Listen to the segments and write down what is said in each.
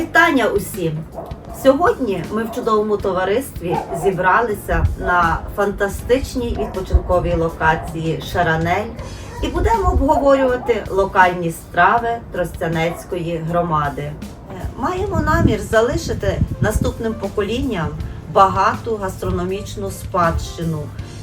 Вітання усім! Сьогодні ми в чудовому товаристві зібралися на фантастичній відпочинковій локації Шаранель і будемо обговорювати локальні страви Тростянецької громади. Маємо намір залишити наступним поколінням багату гастрономічну спадщину.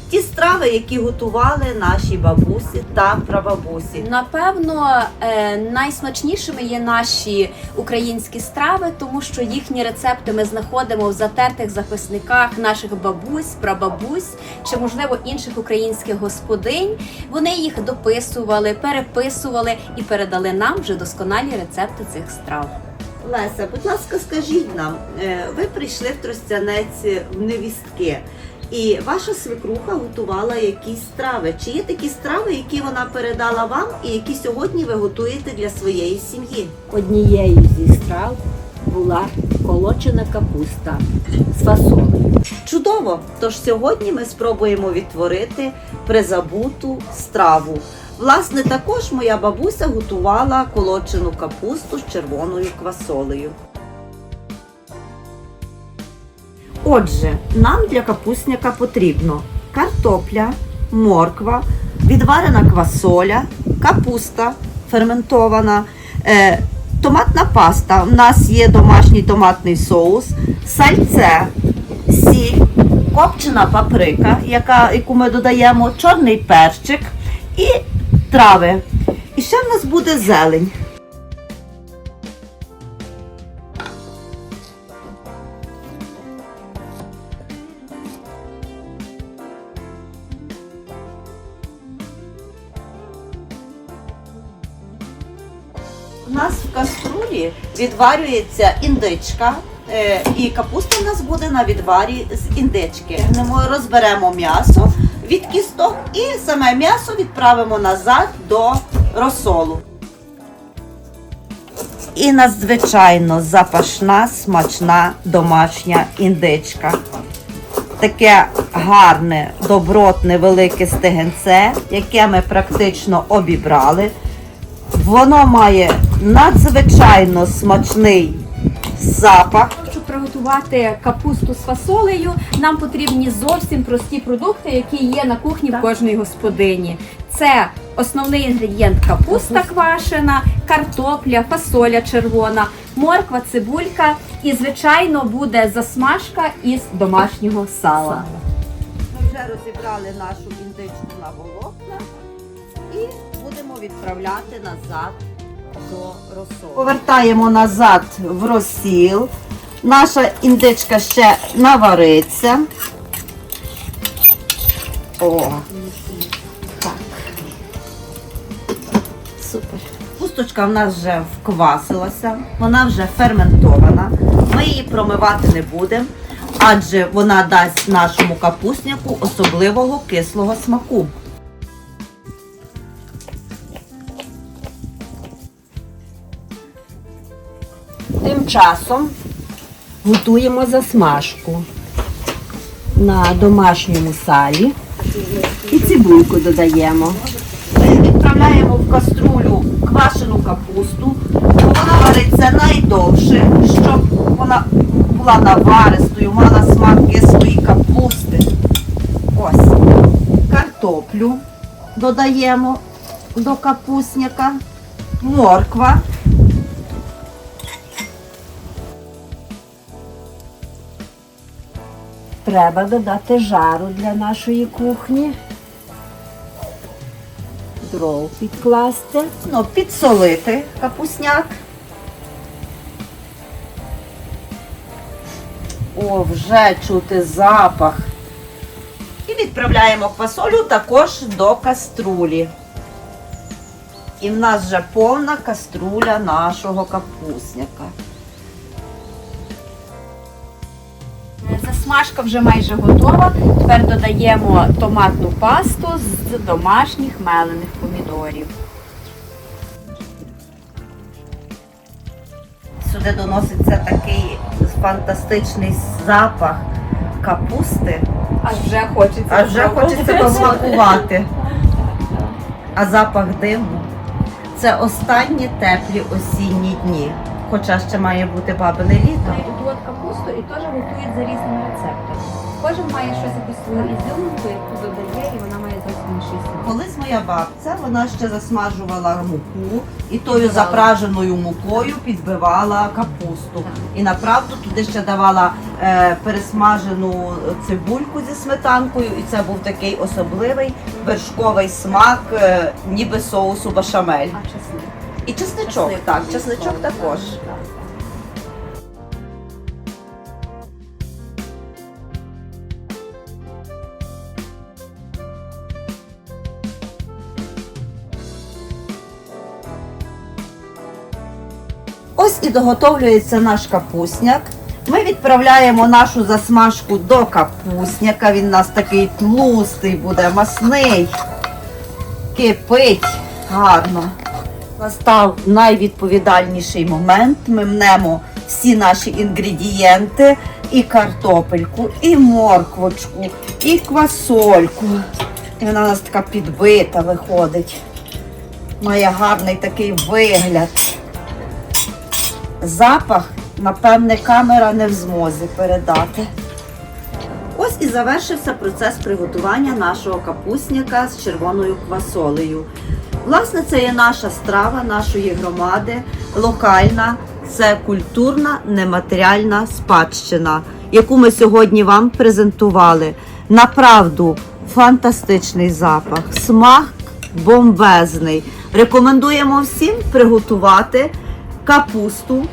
Ті страви, які готували наші бабусі та прабабусі. Напевно, е, найсмачнішими є наші українські страви, тому що їхні рецепти ми знаходимо в затертих записниках наших бабусь, прабабусь чи можливо інших українських господинь. Вони їх дописували, переписували і передали нам вже досконалі рецепти цих страв. Леся, будь ласка, скажіть нам, е, ви прийшли в Тростянець в невістки, і ваша свекруха готувала якісь страви. Чи є такі страви, які вона передала вам, і які сьогодні ви готуєте для своєї сім'ї? Однією зі страв була колочена капуста з фасолею. Чудово! Тож сьогодні ми спробуємо відтворити призабуту страву. Власне, також моя бабуся готувала колочену капусту з червоною квасолею. Отже, нам для капусняка потрібно картопля, морква, відварена квасоля, капуста ферментована, е, томатна паста. У нас є домашній томатний соус, сальце, сіль, копчена паприка, яка, яку ми додаємо, чорний перчик і трави. І ще в нас буде зелень. У нас в каструлі відварюється індичка, е, і капуста у нас буде на відварі з індички. Ми розберемо м'ясо від кісток і саме м'ясо відправимо назад до розсолу. І надзвичайно запашна, смачна домашня індичка. Таке гарне, добротне, велике стегенце, яке ми практично обібрали. Воно має надзвичайно смачний запах. Щоб приготувати капусту з фасолею, нам потрібні зовсім прості продукти, які є на кухні в кожної господині. Це основний інгредієнт капуста квашена, картопля, фасоля червона, морква, цибулька і, звичайно, буде засмажка із домашнього сала. Ми вже розібрали нашу індичку на волокна і будемо відправляти назад Повертаємо назад в розсіл. Наша індичка ще навариться. О, так. Супер. Пусточка в нас вже вквасилася, вона вже ферментована. Ми її промивати не будемо, адже вона дасть нашому капусняку особливого кислого смаку. Тим часом готуємо засмажку на домашньому салі і цибульку додаємо. Відправляємо в каструлю квашену капусту, бо вона вариться найдовше, щоб вона була наваристою, мала смак кислої капусти. Ось. Картоплю додаємо до капусняка, морква. Треба додати жару для нашої кухні. Дров підкласти. Ну, підсолити капусняк. О, вже чути запах. І відправляємо квасолю також до каструлі. І в нас вже повна каструля нашого капусняка. Засмажка вже майже готова. Тепер додаємо томатну пасту з домашніх мелених помідорів. Сюди доноситься такий фантастичний запах капусти. Аж вже хочеться. А вже хочеться посмакувати. А запах диму це останні теплі осінні дні. Хоча ще має бути бабине літо. Готують капусту і теж готують за різними рецептами. Кожен має щось якусь свою ізюминку, яку додає, і вона має зовсім інший смак. Колись моя бабця, вона ще засмажувала муку і тою запраженою мукою підбивала капусту. Так. І направду туди ще давала е, пересмажену цибульку зі сметанкою, і це був такий особливий вершковий смак, е, ніби соусу башамель. І чесничок, так, чесничок Так, також. так, так. Ось і доготовлюється наш капусняк. Ми відправляємо нашу засмажку до капусняка. Він у нас такий тлустий буде, масний. Кипить гарно. Настав найвідповідальніший момент. Ми мнемо всі наші інгредієнти, і картопельку, і морквочку, і квасольку. І вона у нас така підбита виходить. Має гарний такий вигляд. Запах, напевне, камера не в змозі передати. Ось і завершився процес приготування нашого капусняка з червоною квасолею. Власне, це є наша страва нашої громади, локальна, це культурна нематеріальна спадщина, яку ми сьогодні вам презентували. Направду фантастичний запах, смак бомбезний. Рекомендуємо всім приготувати капусту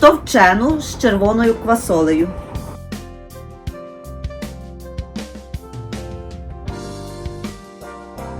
товчену з червоною квасолею.